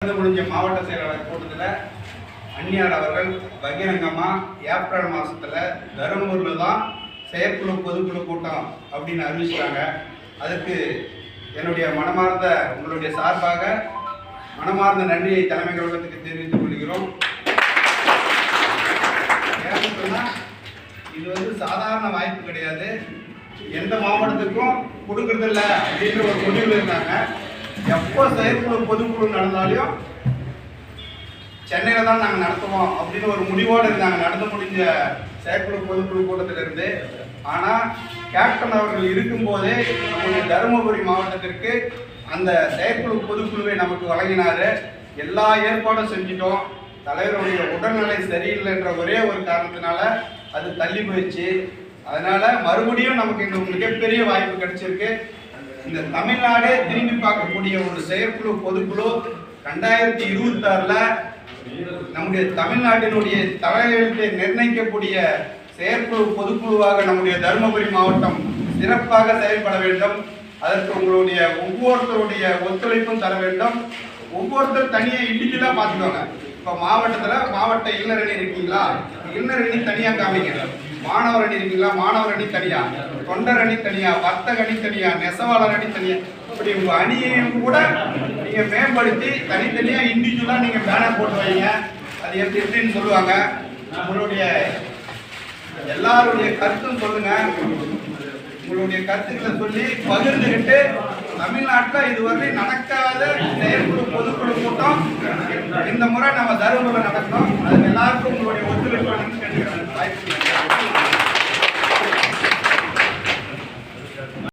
நடந்து முடிஞ்ச மாவட்ட செயலாளர் கூட்டத்தில் அந்நியார் அவர்கள் பகிரங்கமாக ஏப்ரல் மாதத்தில் தருமபுரியில் தான் செயற்குழு பொதுக்குழு கூட்டம் அப்படின்னு அறிவிச்சிட்டாங்க. அதுக்கு என்னுடைய மனமார்ந்த உங்களுடைய சார்பாக மனமார்ந்த நன்றியை தலைமை கழகத்துக்கு தெரிவித்துக் கொள்கிறோம். இது வந்து சாதாரண வாய்ப்பு கிடையாது. எந்த மாவட்டத்துக்கும் கொடுக்கறதில்ல அப்படின்ற ஒரு முடிவில் இருந்தாங்க. எப்போ செயற்குழு பொதுக்குழு நடந்தாலும் சென்னையில் தான் நாங்கள் நடத்துவோம் அப்படின்னு ஒரு முடிவோடு இருந்தாங்க நடந்து முடிஞ்ச செயற்குழு பொதுக்குழு கூட்டத்திலிருந்து. ஆனால் கேப்டன் அவர்கள் இருக்கும்போதே நம்முடைய தருமபுரி மாவட்டத்திற்கு அந்த செயற்குழு பொதுக்குழுவை நமக்கு வழங்கினார். எல்லா ஏற்பாடும் செஞ்சிட்டோம். தலைவருடைய உடல்நிலை சரியில்லைன்ற ஒரே ஒரு காரணத்தினால அது தள்ளி போயிடுச்சு. அதனால் மறுபடியும் நமக்கு இந்த மிகப்பெரிய வாய்ப்பு கிடைச்சிருக்கு. இந்த தமிழ்நாடே திரும்பி பார்க்கக்கூடிய ஒரு செயற்குழு பொதுக்குழு ரெண்டாயிரத்தி இருபத்தி நம்முடைய தமிழ்நாட்டினுடைய தலைவர்களை நிர்ணயிக்கக்கூடிய செயற்குழு பொதுக்குழுவாக நம்முடைய தருமபுரி மாவட்டம் சிறப்பாக செயல்பட வேண்டும். அதற்கு உங்களுடைய ஒவ்வொருத்தருடைய ஒத்துழைப்பும் தர வேண்டும். ஒவ்வொருத்தர் தனியாக இண்டிவிஜுவலாக பார்த்துக்கோங்க. இப்போ மாவட்டத்தில் மாவட்ட இளைஞர் இருக்கீங்களா? இளைஞர் தனியாக காமிக்கிறேன் மாணவர் அணி இருக்கீங்களா மாணவர் அணி தனியா தொண்டர் அணி தனியா வர்த்தக அணி தனியா நெசவாளர் அணி தனியா இப்படி உங்க அணியையும் கூட நீங்க மேம்படுத்தி தனித்தனியா இண்டிவிஜுவலா நீங்க பேனர் போட்டு வைங்க. அது எப்படி எப்படின்னு சொல்லுவாங்க. நம்மளுடைய எல்லாருடைய கருத்தும் சொல்லுங்க. உங்களுடைய கருத்துக்களை சொல்லி பகிர்ந்துகிட்டு தமிழ்நாட்டில் இதுவரை நடக்காத செயற்குழு பொதுக்குழு கூட்டம் இந்த முறை நம்ம தருமபுரம் நடக்கணும் அது எல்லாருக்கும் உங்களுடைய